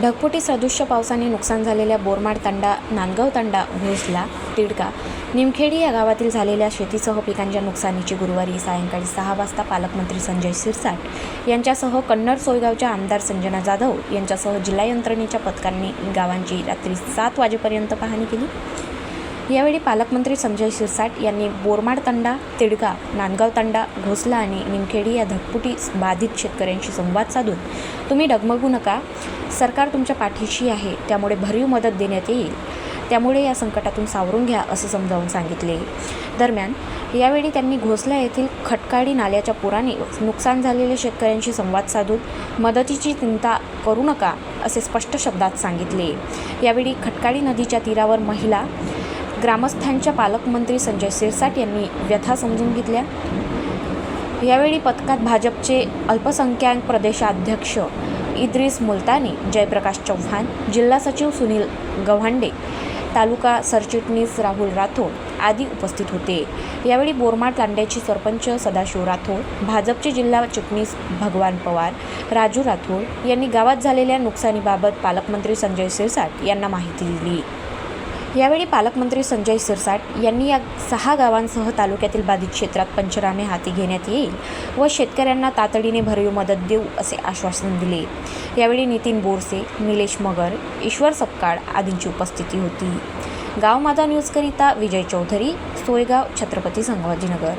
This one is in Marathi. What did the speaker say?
ढगफुटी सदृश्य पावसाने नुकसान झालेल्या बोरमाड तांडा नांदगाव तंडा भोसला तिडका निमखेडी या गावातील झालेल्या शेतीसह पिकांच्या नुकसानीची गुरुवारी सायंकाळी सहा वाजता पालकमंत्री संजय सिरसाट यांच्यासह कन्नड सोयगावच्या आमदार संजना जाधव यांच्यासह जिल्हा यंत्रणेच्या पथकांनी गावांची रात्री सात वाजेपर्यंत पाहणी केली. यावेळी पालकमंत्री संजय शिरसाट यांनी बोरमाड तांडा तिडका नांदगाव तांडा घोसला आणि निमखेडी या धगपुटी बाधित शेतकऱ्यांशी संवाद साधून तुम्ही डगमगू नका. सरकार तुमच्या पाठीशी आहे त्यामुळे भरीव मदत देण्यात येईल. त्यामुळे या संकटातून सावरून घ्या असं समजावून सांगितले. दरम्यान यावेळी त्यांनी घोसला येथील खटकाडी नाल्याच्या पुराने नुकसान झालेल्या शेतकऱ्यांशी संवाद साधून मदतीची चिंता करू नका असे स्पष्ट शब्दात सांगितले. यावेळी खटकाडी नदीच्या तीरावर महिला ग्रामस्थांच्या पालकमंत्री संजय सिरसाट यांनी व्यथा समजून घेतल्या. यावेळी पथकात भाजपचे अल्पसंख्याक प्रदेशाध्यक्ष इद्रिस मुलतानी जयप्रकाश चव्हाण जिल्हा सचिव सुनील गव्हांडे तालुका सरचिटणीस राहुल राठोड आदी उपस्थित होते. यावेळी बोरमाड तांड्याची सरपंच सदाशिव राठोड भाजपचे जिल्हा चिटणीस भगवान पवार राजू राठोड यांनी गावात झालेल्या नुकसानीबाबत पालकमंत्री संजय सिरसाट यांना माहिती दिली. यावेळी पालकमंत्री संजय सिरसाट यांनी या सहा गावांसह तालुक्यातील बाधित क्षेत्रात पंचनामे हाती घेण्यात येईल व शेतकऱ्यांना तातडीने भरीव मदत देऊ असे आश्वासन दिले. यावेळी नितीन बोरसे निलेश मगर ईश्वर सपकाळ आदींची उपस्थिती होती. गाव माझा न्यूजकरिता विजय चौधरी सोयगाव छत्रपती संभाजीनगर.